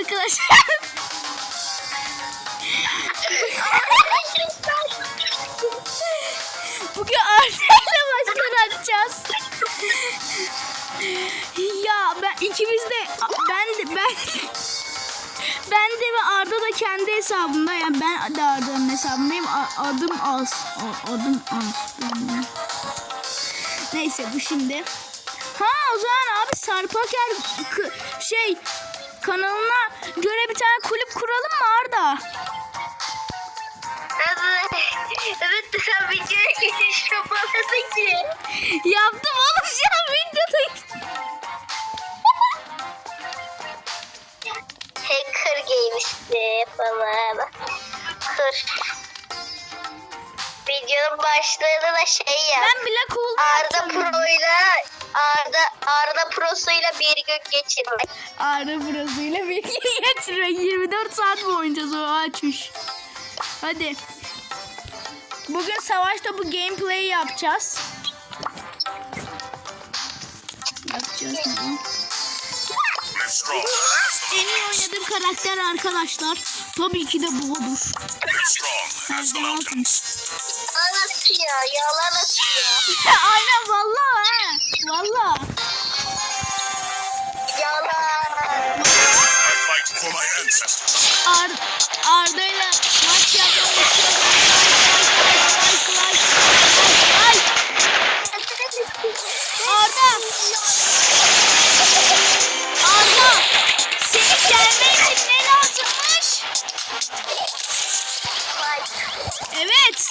arkadaşlar. Bugün Arda'yla maçlar atacağız. ya ben ikimiz de ben de ben ben de ve Arda da kendi hesabında yani ben de Arda'nın hesabındayım. Adım Az. Adım Az. Neyse bu şimdi. Ha o zaman abi Sarpaker şey kanalına göre bir tane kulüp kuralım mı Arda? Evet. Evet sen videoya geçiş yapamadın ki. Yaptım oğlum şu an videoda. Hacker Games'ti falan. Kır. Videonun başlığını da şey yap. Ben Black Hole Arda Pro'yla Arda Arda Pro'suyla bir gün geçirmek. Arda burasıyla bir gün geçirmek. 24 saat boyunca o açmış. Hadi. Bugün savaşta bu gameplay yapacağız. Yapacağız mı? En iyi oynadığım karakter arkadaşlar. Tabii ki de bu olur. The mountains. Yalan atıyor, yalan atıyor. Aynen vallahi ha. Vallahi. Yalan. Ar Arda'yla maç yapmak istiyorum. Arda. Arda. Senin gelmen için Evet.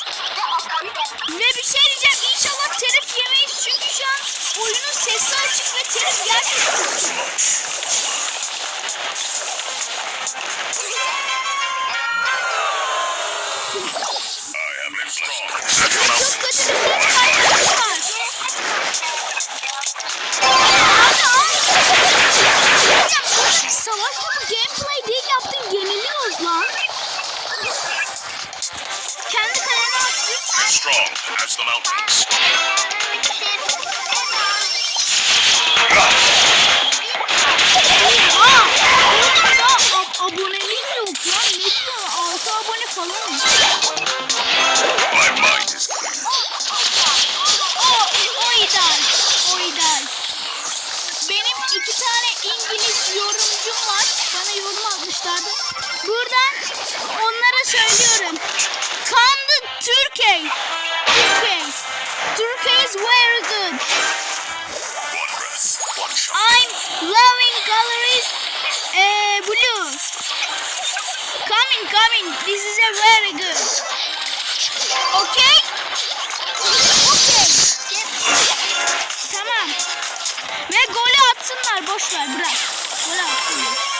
Ve bir şey diyeceğim. İnşallah telif yemeyiz. Çünkü şu an oyunun sesi açık ve telif gerçekten yorum atmışlardı. Buradan onlara söylüyorum. Come to Turkey. Turkey. Turkey is very good. I'm loving galleries uh, blue. Coming, coming. This is a very good. Okay? Okay. Tamam. Ve golü atsınlar. Boş ver bırak. Golü atsınlar.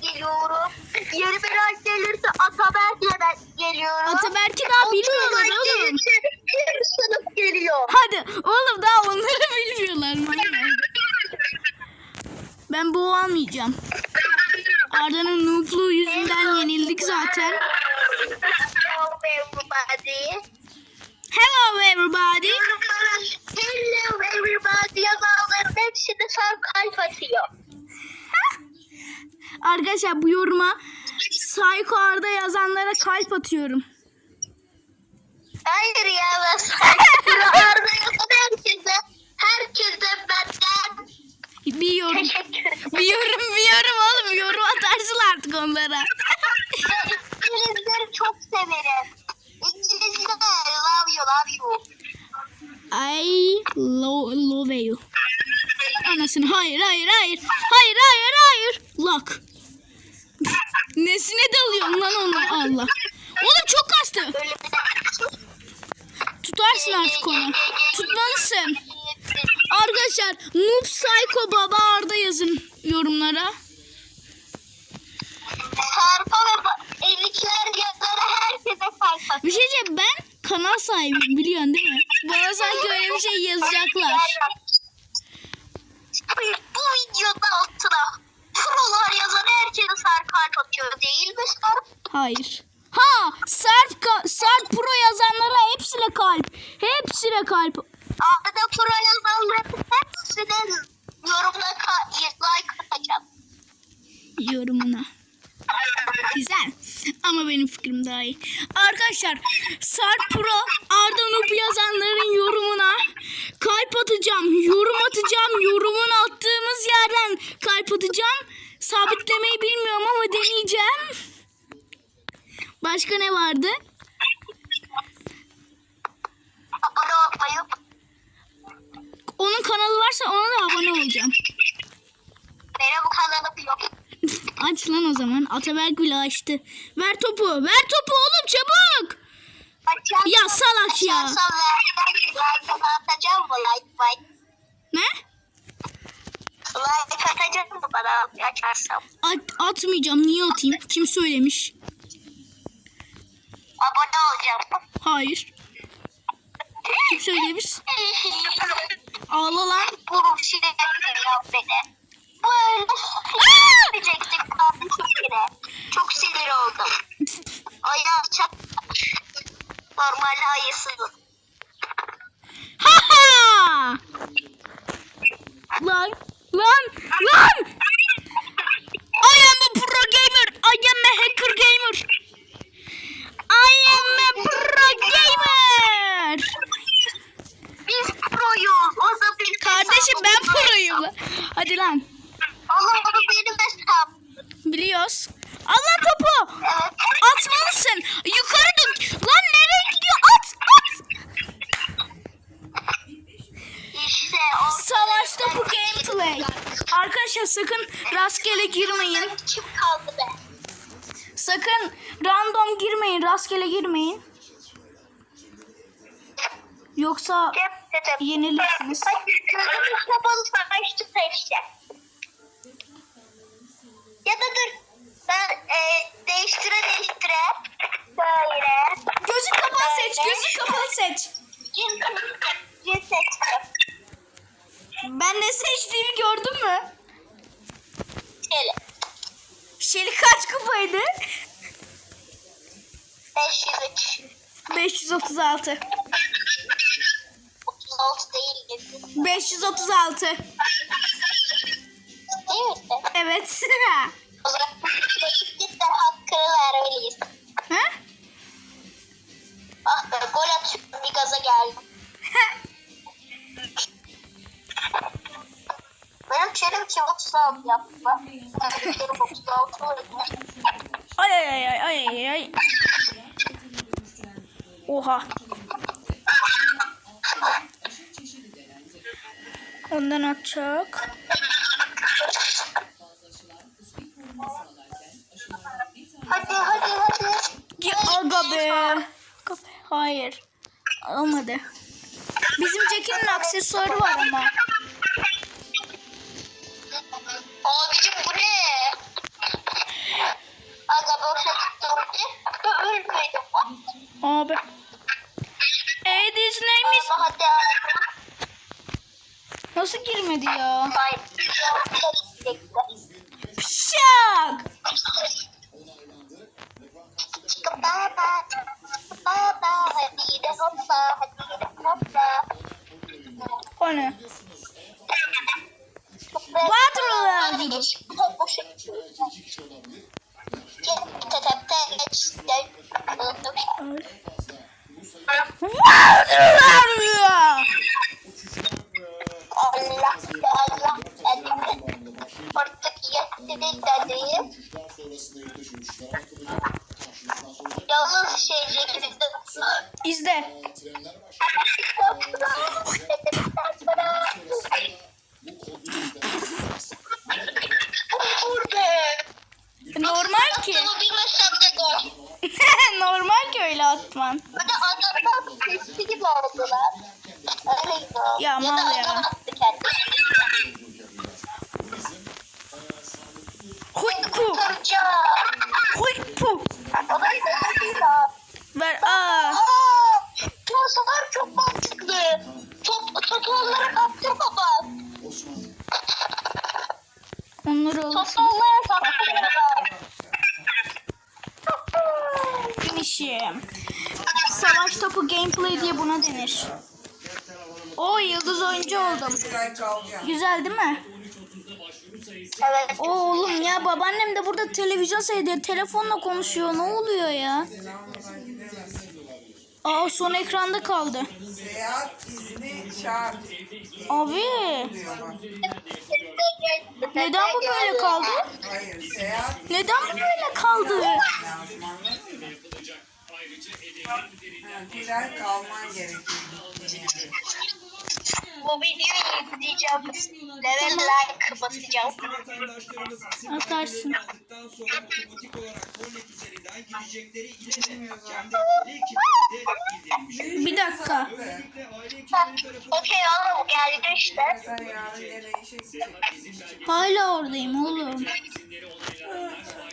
Geliyorum. Yeni bir like gelirse Ataberk'le ben geliyorum. Ataberk'i daha bilmiyorlar oğlum. bir sınıf geliyor. Hadi oğlum daha onları bilmiyorlar. Ben bu almayacağım. Arda'nın noobluğu yüzünden yenildik zaten. Hello everybody. Hello everybody. Hello everybody yazanların hepsini sen kalp atıyor. Arkadaşlar bu yoruma Psycho Arda yazanlara kalp atıyorum. Hayır ya ben Arda yazan herkese, herkese benden Bir yorum. Bir yorum bir yorum oğlum. Yorum atarsın artık onlara. İngilizleri çok severim. Love you love you. I lo love you. Anasını hayır hayır hayır. Hayır hayır hayır. Lock. Nesine dalıyorsun lan onu Allah. Oğlum çok kastı. Tutarsın artık onu. Tutmalısın. Arkadaşlar Noob Psycho Baba Arda yazın yorumlara. Sarpa ve ba- elikler tepe sayfası. Bir şey diyeceğim ben kanal sahibiyim biliyorsun değil mi? Bana sanki öyle bir şey yazacaklar. Bu videoda altına prolar yazan herkese Serkan atıyor değil mi Sarp? Hayır. Ha Sarp, Sarp pro yazanlara hepsine kalp. Hepsine kalp. Arda Arkadaşlar Sarp Pro Arda Noob yazanların yorumuna kalp atacağım. Yorum atacağım. Yorumun attığımız yerden kalp atacağım. Sabitlemeyi bilmiyorum ama deneyeceğim. Başka ne vardı? Abone olmayı Onun kanalı varsa ona da abone olacağım. benim kanalım yok. Aç lan o zaman. Ataberk bile açtı. Ver topu. Ver topu oğlum çabuk. Ya salak ya. açarsam like- atacağım mı? Like, like. Ne? Like atacak mı bana açarsam? At, atmayacağım. Niye atayım? Kim söylemiş? Abone olacağım. Hayır. Kim söylemiş? Ağla lan. Bu sinirlendiriyor beni. Böyle. Çok sinir oldum. Ayağı çat. Normalde ayısı. Ha ha! Lan. Lan. I am a pro gamer. I am a hacker gamer. I am a pro gamer. Biz proyuz. O da benim Kardeşim ben hesabım. proyum. Hadi lan. Oğlum o benim hesabım. Biliyoruz. Allah topu. Evet. Atmalısın. Yukarı dön. Lan nereye gidiyor? At. At. İşte o. Savaş topu gameplay. Arkadaşlar sakın rastgele girmeyin. Kim kaldı be? Sakın random girmeyin. Rastgele girmeyin. Yoksa yenilirsiniz. Kapalı savaşçı seçti. Ya da dur. Ben e, değiştire değiştire. Böyle. Gözü kapalı seç. Gözü kapalı seç. Cin, cin seçtim. Ben ne seçtiğimi gördün mü? Şöyle. Şeli kaç kupaydı? 503. 536. 36 değil. 536. Değil mi? Evet. O zaman hakkını vermeliyiz. ha? Ah be gol atıyorum bir gaza geldim. Benim çelim ki 36 yaptı. Benim çelim 36 oldu. Ay ay ay ay ay ay. Oha. Ondan atacak. Hadi hadi hadi. Ya aga be. Aga be. Hayır. Olmadı. Bizim Jack'in aksesuarı var Hadi de hoppa. O ne? Water Royale. Boşa Water Royale. Allah Allah dedim. Artık yetti dedim. Yalnız şey cekimizde İzle. Normal ki. Bunu bilmesem de gol. Normal ki öyle atman. Böyle adamlar sesli gibi oldular. Öyleydi o. Ya da mal ya. adam attı kendini. Huy pu. Turca. Huy pu. O da sesli Ver. Aa. Transfer çok mantıklı. Top, topu onlara kaptırma bak. Onları Topu olsun. onlara kaptırma bak. kardeşim. Savaş topu gameplay diye buna denir. O yıldız oyuncu oldum. Güzel değil mi? Evet. Oo, oğlum ya babaannem de burada televizyon seyrediyor. Telefonla konuşuyor. Ne oluyor ya? Aa son ekranda kaldı. Seyahat izni şart. Abi neden bu böyle kaldı? Hayır, seyahat Neden bu böyle kaldı? lazım anladın mı? Ha, bir ay kalman gerekiyor. Bu videoyu izleyeceğim. Level like basacağım. Atarsın. Bir dakika. Okey oğlum geldi işte. Hala oradayım oğlum.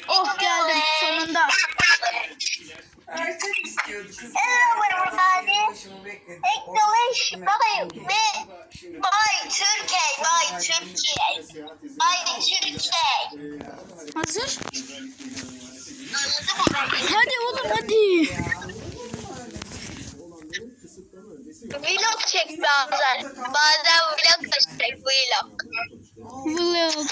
Oh geldim sonunda. Bakayım ve Bay Türkiye, Bay Türkiye, Bay Türkiye. Hazır. Hadi oğlum hadi. Vlog çek bazen. Bazen vlog da çek vlog. Vlog.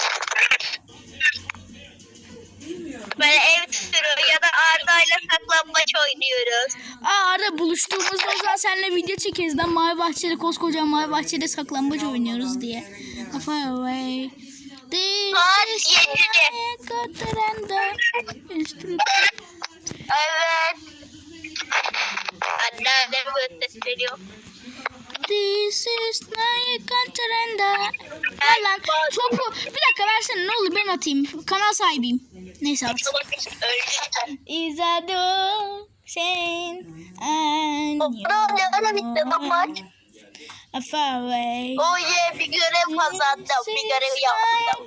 Böyle ev turu ya da Arda'yla saklambaç oynuyoruz. Aa Arda buluştuğumuzda o zaman seninle video çekeriz lan Mavi Bahçe'de koskoca Mavi Bahçe'de saklambaç oynuyoruz diye. Far away. This Saat is yedide. my Kataranda. Evet. Anneannem gösteriyor. This is my Kataranda. Ver lan topu. Bir dakika versene ne olur ben atayım. Kanal sahibiyim. Neyse. Öldüm. İzado sen and bitti maç. far away. Oh yeah bir görev kazandım. Bir görev yaptım.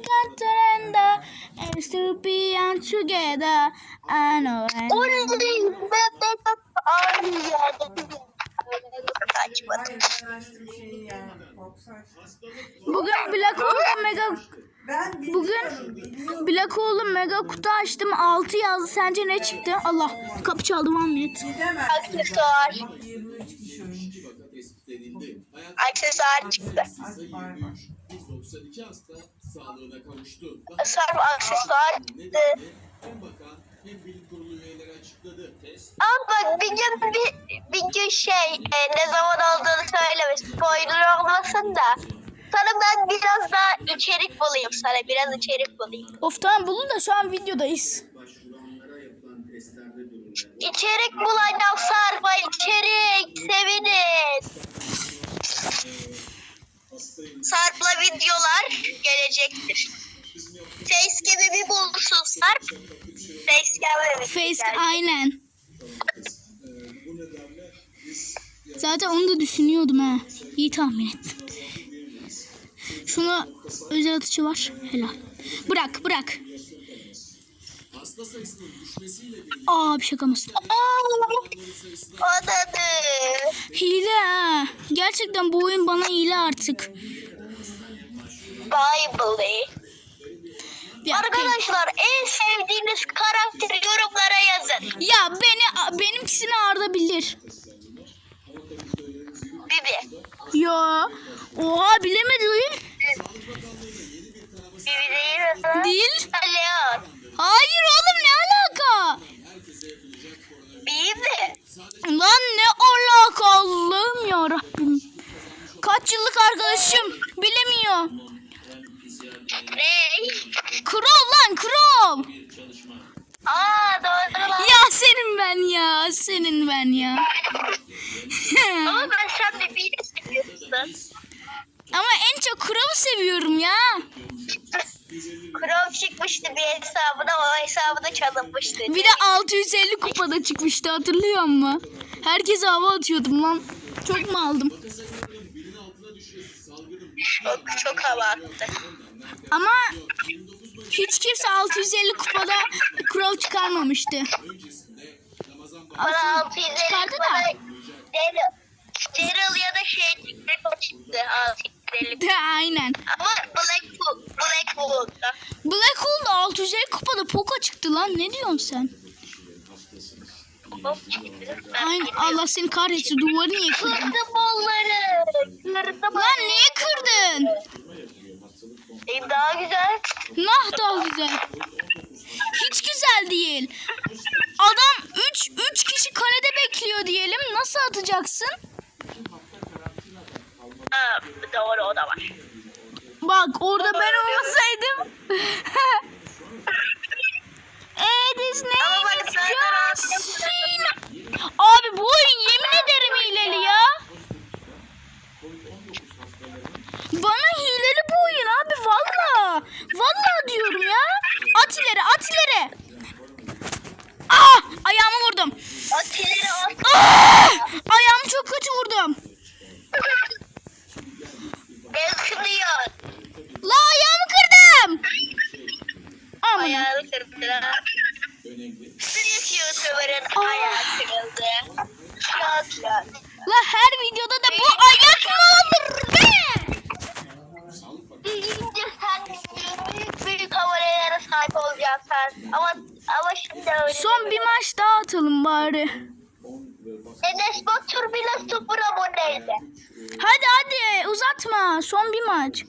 And still be on together. I know açtım. Bugün Black Hole'da mega Ben Bugün Hole'da mega kutu açtım. 6 yazdı. Sence ne çıktı? Allah. Kapı çaldı one minute. Aksesuar. Bak 23 kişi oyuncu. Aksesuar çıktı. Aç bay bay. 92 hasta sağlığına kavuştu. Sarp aksesuar çıktı. Ama bir gün bir, bir gün şey e, ne zaman olduğunu söyleme spoiler olmasın da. Sana ben biraz daha içerik bulayım sana biraz içerik bulayım. Of tamam bulun da şu an videodayız. İçerik bulayım Sarp'a içerik seviniz. Sarp'la videolar gelecektir. Facecam'i bir bulursun Sarp. Facecam'i bir Face aynen. Zaten onu da düşünüyordum ha. İyi tahmin ettim. Şuna özel atıcı var. Helal. Bırak bırak. Aa bir şaka mısın? Anadı. Hile ha. Gerçekten bu oyun bana hile artık. Bible. Ya, Arkadaşlar en sevdiğiniz karakteri yorumlara yazın. ya beni benimkisini Arda bilir. Bibi. Ya. Oha bilemedi. Bibi değil mi? Hayır oğlum ne alaka? Bibi. Lan ne alaka Allah'ım ya Rabbim. Kaç yıllık arkadaşım bilemiyor. Ne? Krol lan krol. Aa doğru lan. Ya senin ben ya senin ben ya. Ama ben sen Bibi'yi de seviyorsun. Ama en çok krolu seviyorum ya. Chrome çıkmıştı bir hesabına o hesabı da çalınmıştı. Bir de 650 kupada çıkmıştı hatırlıyor musun? Herkese hava atıyordum lan. Çok mu aldım? Çok, çok hava attı. Ama hiç kimse 650 kupada Crow çıkarmamıştı. Bana Aslında 650 çıkardı da. Daryl, ya da şey çıktı 650. De, aynen. Ama Blackpool, Blackpool'da. Black Hole'da 650 kupada Poco çıktı lan. Ne diyorsun sen? Aynen Allah seni kahretsin duvarı niye kırdın? Kırdım onları. Kırdım. Lan niye kırdın? Benim daha güzel. Nah daha güzel. Hiç güzel değil. Adam 3 3 kişi kalede bekliyor diyelim. Nasıl atacaksın? Ha, doğru o da var. Bak orada ben olmasaydım. John rahat Cena. Abi bu oyun yemin ederim hileli ya. Bana hileli bu oyun abi valla. Valla diyorum ya. At ileri at ileri. Ah ayağımı vurdum. Atileri at. Ah! Ayağımı çok kötü vurdum. Ezkiliyor. La ayağımı kırdım. Aman. Ayağını kırdılar. Büyük YouTuber'ın ayağı kırıldı. Şak şak. La her videoda da bu ayak mı olur be? Büyüyünce sen büyük büyük havalara sahip olacaksın. Ama şimdi öyle. Son bir maç daha atalım bari. Enes Batur bile sıfır aboneydi. Hadi hadi uzatma. Son bir maç.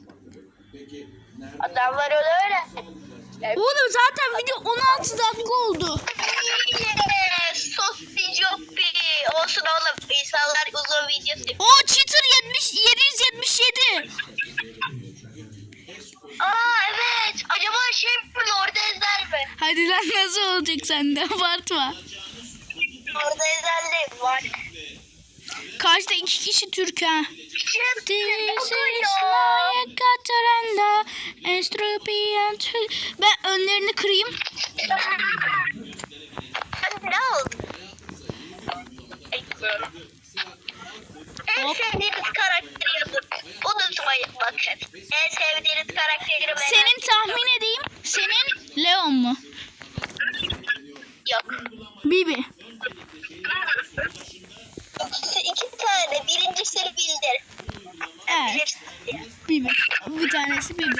Adamlar öyle öyle. Oğlum zaten video 16 dakika oldu. Yes, Sosi Joppi. Olsun oğlum. İnsanlar uzun video seviyor. O cheater 70 777. Aa evet. Acaba şey mi Lord Ezel mi? Hadi lan nasıl olacak sende abartma. Lord Ezel de var. Karşıda iki kişi Türk ha. This is my Kataranda Estropian Ben önlerini kırayım. Ne oldu? En Hop. sevdiğiniz karakteri yazın. Unutmayın bakın. En sevdiğiniz karakteri merak Senin tahmin edeyim. Senin Leon mu? Yok. Bibi. İkisi iki tane. Birincisini bildir. Evet. Bibi. Bir tanesi Bibi.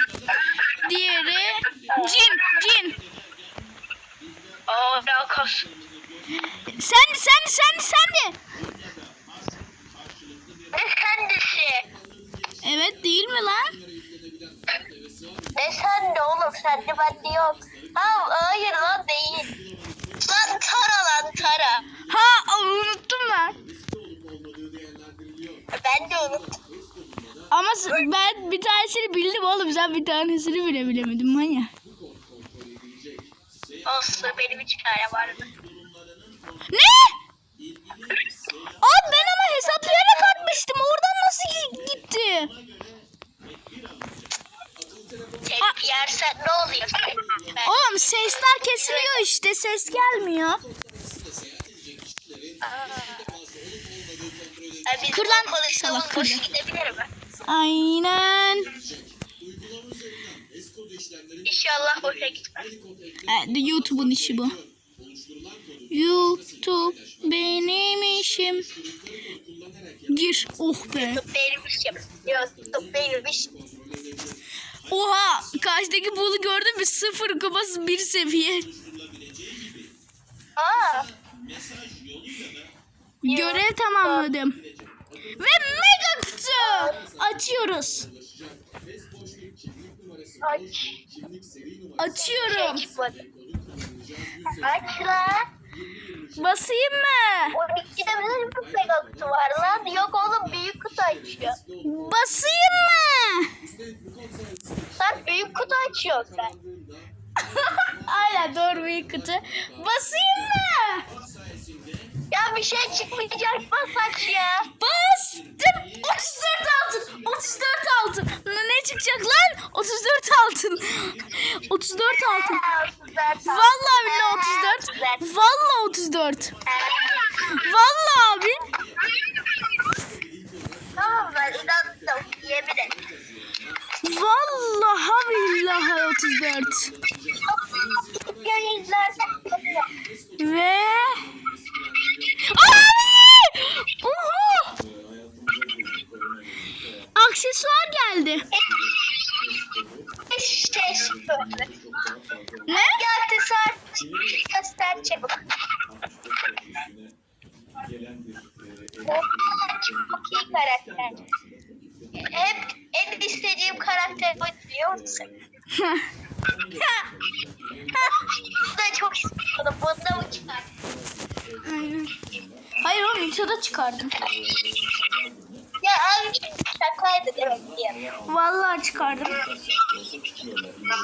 Diğeri Cin. Cin. Aa ne alakası? Sen sen sen sen de. Ne kendisi? Evet değil mi lan? Ne sen de oğlum? Sen de bende yok. Ha, hayır lan değil. Lan Tara lan Tara. Ha unuttum lan. Ben de unuttum. Ama ben bir tanesini bildim oğlum. Sen bir tanesini bile bilemedin manyak. Olsun benim üç tane vardı. Ne? Abi ben ama hesaplayarak atmıştım. Oradan nasıl gi- gitti? Tek yersen ne oluyor? Oğlum sesler kesiliyor işte. Ses gelmiyor. ben bizim Kır lan. konuştuğumuz Salak, kır boş gidebilir mi? Aynen. İnşallah boşa gitmez. Evet, YouTube'un işi bu. YouTube benim işim. Gir. Oh be. Benim işim. Yok benim işim. Oha. Karşıdaki bulu gördün mü? Sıfır kupası bir seviye. Aa, Görev tamamladım. Ve mega kutu açıyoruz. aç. Açıyorum. Aç lan. Basayım mı? 12'de bir mega kutu var lan. Yok oğlum büyük kutu açıyor. Basayım mı? Sen büyük kutu açıyorsun sen. Aynen doğru büyük kutu. Basayım mı? Ya bir şey çıkmayacak bas aç ya. Bastım. 34 altın. 34 altın. Ne çıkacak lan? 34 altın. 34 altın. Vallahi billahi 34. Vallahi 34. Vallahi abi. Tamam ben inandım. Yemin et. Vallahi billahi 34. Gönüllerde. Ve Abi! Oha! Aksesuar geldi. Şey. Ne? Gel tesadüf göster çabuk. İyi karakter. Hep en istediğim karakter bu biliyor musun? Bunu da çok istiyordum. Bunu da mı çıkar? Aynen. Hayır oğlum Nita'da çıkardım. Ya abi şakaydı demek ki. Vallahi çıkardım.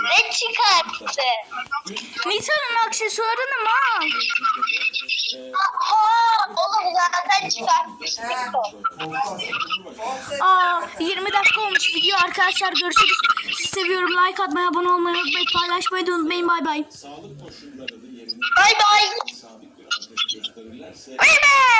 Ne çıkarttı? Nita'nın aksesuarını mı al? Ha, oğlum zaten çıkartmıştık Aa 20 dakika olmuş video arkadaşlar görüşürüz. Sizi seviyorum. Like atmayı, abone olmayı unutmayın. Paylaşmayı da unutmayın. Bay bay. Sağlık koşulları yerine Bay bay. sabit bir ateş gösterirlerse Bay bay.